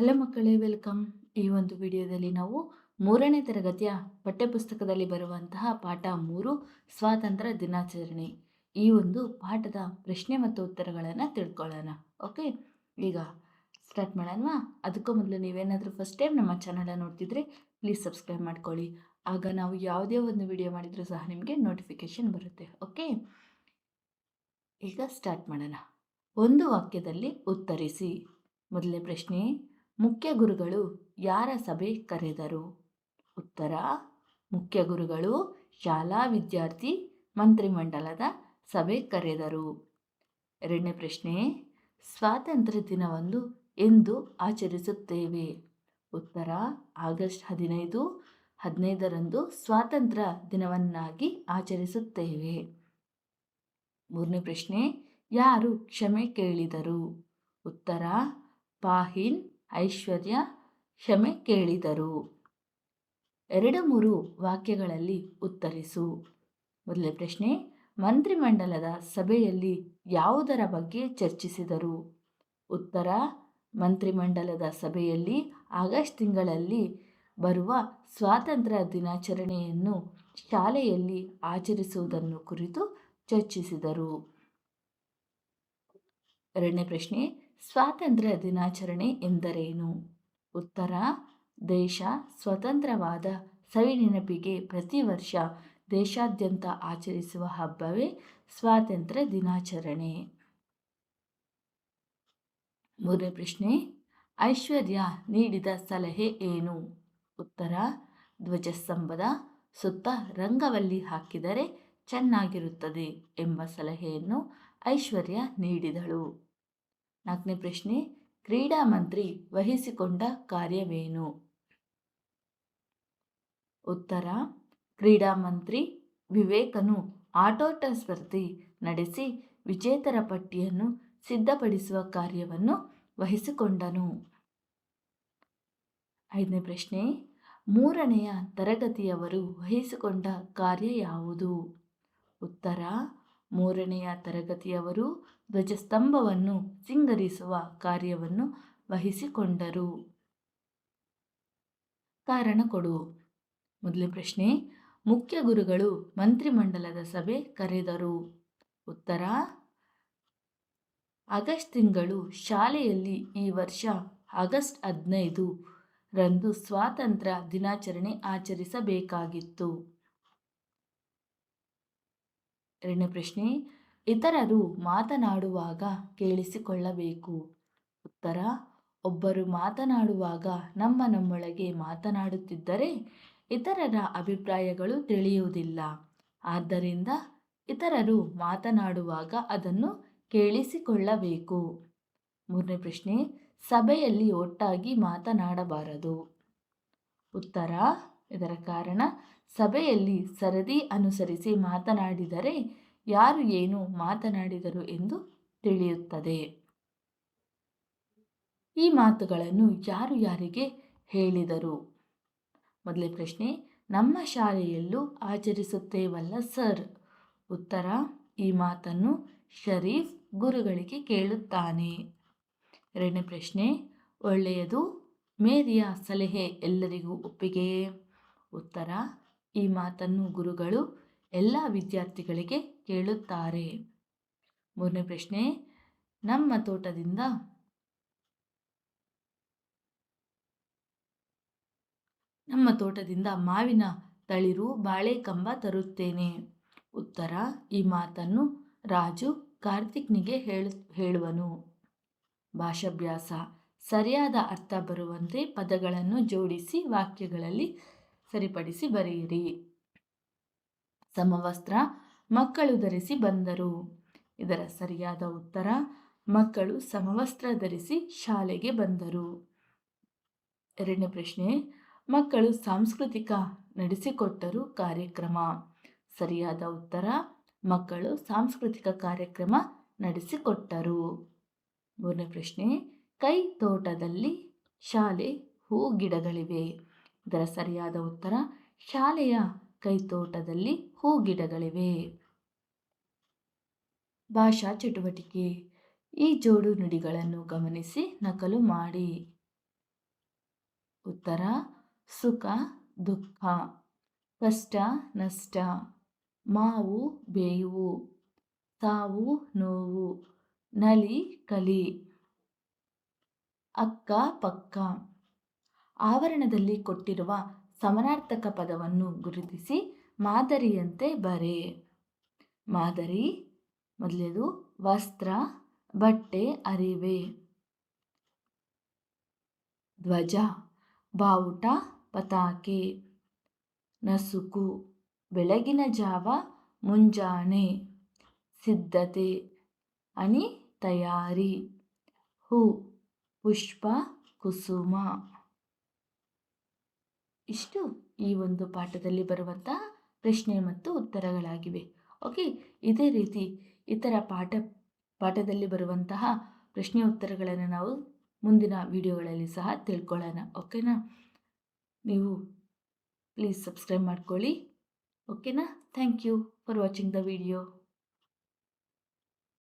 Hello ಮಕ್ಕಳೇ, welcome. ಈ ಒಂದು ವಿಡಿಯೋದಲ್ಲಿ ನಾವು ಮೂರನೇ ತರಗತಿಯ ಪಠ್ಯಪುಸ್ತಕದಲ್ಲಿ ಬರುವಂತಹ ಪಾಠ ಮೂರು, ಸ್ವಾತಂತ್ರ್ಯ ದಿನಾಚರಣೆ. ಈ ಒಂದು ಪಾಠದ ಪ್ರಶ್ನೆ ಮತ್ತು ಉತ್ತರಗಳನ್ನು ತಿಳ್ಕೊಳ್ಳೋಣ, ಓಕೆ? ಈಗ ಸ್ಟಾರ್ಟ್ ಮಾಡೋಣವಾ? ಅದಕ್ಕೂ ಮೊದಲು ನೀವೇನಾದರೂ ಫಸ್ಟ್ ಟೈಮ್ ನಮ್ಮ ಚಾನಲನ್ನು ನೋಡ್ತಿದ್ರೆ ಪ್ಲೀಸ್ ಸಬ್ಸ್ಕ್ರೈಬ್ ಮಾಡ್ಕೊಳ್ಳಿ. ಆಗ ನಾವು ಯಾವುದೇ ಒಂದು ವಿಡಿಯೋ ಮಾಡಿದರೂ ಸಹ ನಿಮಗೆ ನೋಟಿಫಿಕೇಶನ್ ಬರುತ್ತೆ, ಓಕೆ? ಈಗ ಸ್ಟಾರ್ಟ್ ಮಾಡೋಣ. ಒಂದು ವಾಕ್ಯದಲ್ಲಿ ಉತ್ತರಿಸಿ. ಮೊದಲನೇ ಪ್ರಶ್ನೆ ಮುಖ್ಯ ಗುರುಗಳು ಯಾರ ಸಭೆ ಕರೆದರು? ಉತ್ತರ, ಮುಖ್ಯ ಗುರುಗಳು ಶಾಲಾ ವಿದ್ಯಾರ್ಥಿ ಮಂತ್ರಿಮಂಡಲದ ಸಭೆ ಕರೆದರು. ಎರಡನೇ ಪ್ರಶ್ನೆ, ಸ್ವಾತಂತ್ರ್ಯ ದಿನವನ್ನು ಎಂದು ಆಚರಿಸುತ್ತೇವೆ. ಉತ್ತರ, ಆಗಸ್ಟ್ ಹದಿನೈದು, ಹದಿನೈದರಂದು ಸ್ವಾತಂತ್ರ್ಯ ದಿನವನ್ನಾಗಿ ಆಚರಿಸುತ್ತೇವೆ. ಮೂರನೇ ಪ್ರಶ್ನೆ, ಯಾರು ಕ್ಷಮೆ ಕೇಳಿದರು? ಉತ್ತರ, ಪಾಹಿನ್ ಐಶ್ವರ್ಯ ಕ್ಷಮೆ ಕೇಳಿದರು. ಎರಡು ಮೂರು ವಾಕ್ಯಗಳಲ್ಲಿ ಉತ್ತರಿಸು. ಮೊದಲ ಪ್ರಶ್ನೆ, ಮಂತ್ರಿಮಂಡಲದ ಸಭೆಯಲ್ಲಿ ಯಾವುದರ ಬಗ್ಗೆ ಚರ್ಚಿಸಿದರು? ಉತ್ತರ, ಮಂತ್ರಿಮಂಡಲದ ಸಭೆಯಲ್ಲಿ ಆಗಸ್ಟ್ ತಿಂಗಳಲ್ಲಿ ಬರುವ ಸ್ವಾತಂತ್ರ್ಯ ದಿನಾಚರಣೆಯನ್ನು ಶಾಲೆಯಲ್ಲಿ ಆಚರಿಸುವುದನ್ನು ಕುರಿತು ಚರ್ಚಿಸಿದರು. ಎರಡನೇ ಪ್ರಶ್ನೆ ಸ್ವಾತಂತ್ರ್ಯ ದಿನಾಚರಣೆ ಎಂದರೇನು? ಉತ್ತರ, ದೇಶ ಸ್ವತಂತ್ರವಾದ ಸವಿ ನೆನಪಿಗೆ ಪ್ರತಿ ವರ್ಷ ದೇಶಾದ್ಯಂತ ಆಚರಿಸುವ ಹಬ್ಬವೇ ಸ್ವಾತಂತ್ರ್ಯ ದಿನಾಚರಣೆ. ಮೂರನೇ ಪ್ರಶ್ನೆ, ಐಶ್ವರ್ಯ ನೀಡಿದ ಸಲಹೆ ಏನು? ಉತ್ತರ, ಧ್ವಜಸ್ತಂಭದ ಸುತ್ತ ರಂಗವಲ್ಲಿ ಹಾಕಿದರೆ ಚೆನ್ನಾಗಿರುತ್ತದೆ ಎಂಬ ಸಲಹೆಯನ್ನು ಐಶ್ವರ್ಯ ನೀಡಿದಳು. ನಾಲ್ಕನೇ ಪ್ರಶ್ನೆ, ಕ್ರೀಡಾ ಮಂತ್ರಿ ವಹಿಸಿಕೊಂಡ ಕಾರ್ಯವೇನು? ಉತ್ತರ, ಕ್ರೀಡಾ ಮಂತ್ರಿ ವಿವೇಕನು ಆಟೋಟ ಸ್ಪರ್ಧೆ ನಡೆಸಿ ವಿಜೇತರ ಪಟ್ಟಿಯನ್ನು ಸಿದ್ಧಪಡಿಸುವ ಕಾರ್ಯವನ್ನು ವಹಿಸಿಕೊಂಡನು. ಐದನೇ ಪ್ರಶ್ನೆ, ಮೂರನೆಯ ತರಗತಿಯವರು ವಹಿಸಿಕೊಂಡ ಕಾರ್ಯ ಯಾವುದು? ಉತ್ತರ, ಮೂರನೆಯ ತರಗತಿಯವರು ಧ್ವಜಸ್ತಂಭವನ್ನು ಸಿಂಗರಿಸುವ ಕಾರ್ಯವನ್ನು ವಹಿಸಿಕೊಂಡರು. ಕಾರಣ ಕೊಡು. ಮೊದಲ ಪ್ರಶ್ನೆ, ಮುಖ್ಯ ಗುರುಗಳು ಮಂತ್ರಿಮಂಡಲದ ಸಭೆ ಕರೆದರು. ಉತ್ತರ, ಆಗಸ್ಟ್ ತಿಂಗಳು ಶಾಲೆಯಲ್ಲಿ ಈ ವರ್ಷ ಆಗಸ್ಟ್ ಹದಿನೈದು ರಂದು ಸ್ವಾತಂತ್ರ್ಯ ದಿನಾಚರಣೆ ಆಚರಿಸಬೇಕಾಗಿತ್ತು. ಎರಡನೇ ಪ್ರಶ್ನೆ ಇತರರು ಮಾತನಾಡುವಾಗ ಕೇಳಿಸಿಕೊಳ್ಳಬೇಕು. ಉತ್ತರ, ಒಬ್ಬರು ಮಾತನಾಡುವಾಗ ನಮ್ಮ ನಮ್ಮೊಳಗೆ ಮಾತನಾಡುತ್ತಿದ್ದರೆ ಇತರರ ಅಭಿಪ್ರಾಯಗಳು ತಿಳಿಯುವುದಿಲ್ಲ. ಆದ್ದರಿಂದ ಇತರರು ಮಾತನಾಡುವಾಗ ಅದನ್ನು ಕೇಳಿಸಿಕೊಳ್ಳಬೇಕು. ಮೂರನೇ ಪ್ರಶ್ನೆ, ಸಭೆಯಲ್ಲಿ ಒಟ್ಟಾಗಿ ಮಾತನಾಡಬಾರದು. ಉತ್ತರ, ಇದರ ಕಾರಣ ಸಭೆಯಲ್ಲಿ ಸರದಿ ಅನುಸರಿಸಿ ಮಾತನಾಡಿದರೆ ಯಾರು ಏನು ಮಾತನಾಡಿದರು ಎಂದು ತಿಳಿಯುತ್ತದೆ. ಈ ಮಾತುಗಳನ್ನು ಯಾರು ಯಾರಿಗೆ ಹೇಳಿದರು? ಮೊದಲೇ ಪ್ರಶ್ನೆ, ನಮ್ಮ ಶಾಲೆಯಲ್ಲೂ ಆಚರಿಸುತ್ತೇವಲ್ಲ ಸರ್? ಉತ್ತರ, ಈ ಮಾತನ್ನು ಶರೀಫ್ ಗುರುಗಳಿಗೆ ಕೇಳುತ್ತಾನೆ. ಎರಡನೇ ಪ್ರಶ್ನೆ, ಒಳ್ಳೆಯದು ಮೇರಿಯ ಸಲಹೆ ಎಲ್ಲರಿಗೂ ಒಪ್ಪಿಗೆಯೇ ಉತ್ತರ, ಈ ಮಾತನ್ನು ಗುರುಗಳು ಎಲ್ಲ ವಿದ್ಯಾರ್ಥಿಗಳಿಗೆ ಕೇಳುತ್ತಾರೆ. ಮೂರನೇ ಪ್ರಶ್ನೆ, ನಮ್ಮ ತೋಟದಿಂದ ನಮ್ಮ ತೋಟದಿಂದ ಮಾವಿನ ತಳಿರು ಬಾಳೆ ಕಂಬ ತರುತ್ತೇನೆ. ಉತ್ತರ, ಈ ಮಾತನ್ನು ರಾಜು ಕಾರ್ತಿಕ್ನಿಗೆ ಹೇಳು, ಹೇಳುವನು. ಭಾಷಾಭ್ಯಾಸ, ಸರಿಯಾದ ಅರ್ಥ ಬರುವಂತೆ ಪದಗಳನ್ನು ಜೋಡಿಸಿ ವಾಕ್ಯಗಳಲ್ಲಿ ಸರಿಪಡಿಸಿ ಬರೆಯಿರಿ. ಸಮವಸ್ತ್ರ ಮಕ್ಕಳು ಧರಿಸಿ ಬಂದರು. ಇದರ ಸರಿಯಾದ ಉತ್ತರ, ಮಕ್ಕಳು ಸಮವಸ್ತ್ರ ಧರಿಸಿ ಶಾಲೆಗೆ ಬಂದರು. ಎರಡನೇ ಪ್ರಶ್ನೆ, ಮಕ್ಕಳು ಸಾಂಸ್ಕೃತಿಕ ನಡೆಸಿಕೊಟ್ಟರು ಕಾರ್ಯಕ್ರಮ. ಸರಿಯಾದ ಉತ್ತರ, ಮಕ್ಕಳು ಸಾಂಸ್ಕೃತಿಕ ಕಾರ್ಯಕ್ರಮ ನಡೆಸಿಕೊಟ್ಟರು. ಮೂರನೇ ಪ್ರಶ್ನೆ, ಕೈ ತೋಟದಲ್ಲಿ ಶಾಲೆ ಹೂ ಗಿಡಗಳಿವೆ. ಇದರ ಸರಿಯಾದ ಉತ್ತರ, ಶಾಲೆಯ ಕೈತೋಟದಲ್ಲಿ ಹೂ ಗಿಡಗಳಿವೆ ಭಾಷಾ ಚಟುವಟಿಕೆ. ಈ ಜೋಡು ನುಡಿಗಳನ್ನು ಗಮನಿಸಿ ನಕಲು ಮಾಡಿ. ಉತ್ತರ, ಸುಖ, ದುಃಖ, ಕಷ್ಟ, ನಷ್ಟ, ಮಾವು, ಬೇವು, ಸಾವು, ನೋವು, ನಲಿ, ಕಲಿ ಅಕ್ಕ ಪಕ್ಕ ಆವರಣದಲ್ಲಿ ಕೊಟ್ಟಿರುವ ಸಮನಾರ್ಥಕ ಪದವನ್ನು ಗುರುತಿಸಿ ಮಾದರಿಯಂತೆ ಬರೆ. ಮಾದರಿ, ಮೊದಲೇದು ವಸ್ತ್ರ, ಬಟ್ಟೆ, ಅರಿವೆ. ಧ್ವಜ, ಬಾವುಟ, ಪತಾಕೆ. ನಸುಕು, ಬೆಳಗಿನ ಜಾವ, ಮುಂಜಾನೆ. ಸಿದ್ಧತೆ, ಅಣಿ ತಯಾರಿ. ಹೂ, ಪುಷ್ಪ, ಕುಸುಮ. ಇಷ್ಟು ಈ ಒಂದು ಪಾಠದಲ್ಲಿ ಬರುವಂತಹ ಪ್ರಶ್ನೆ ಮತ್ತು ಉತ್ತರಗಳಾಗಿವೆ. ಓಕೆ ಇದೇ ರೀತಿ ಇತರ ಪಾಠ, ಪಾಠದಲ್ಲಿ ಬರುವಂತಹ ಪ್ರಶ್ನೆ ಉತ್ತರಗಳನ್ನು ನಾವು ಮುಂದಿನ ವಿಡಿಯೋಗಳಲ್ಲಿ ಸಹ ತಿಳ್ಕೊಳ್ಳೋಣ. ಓಕೆನಾ ನೀವು ಪ್ಲೀಸ್ ಸಬ್ಸ್ಕ್ರೈಬ್ ಮಾಡ್ಕೊಳ್ಳಿ. ಓಕೆನಾ thank you for watching the video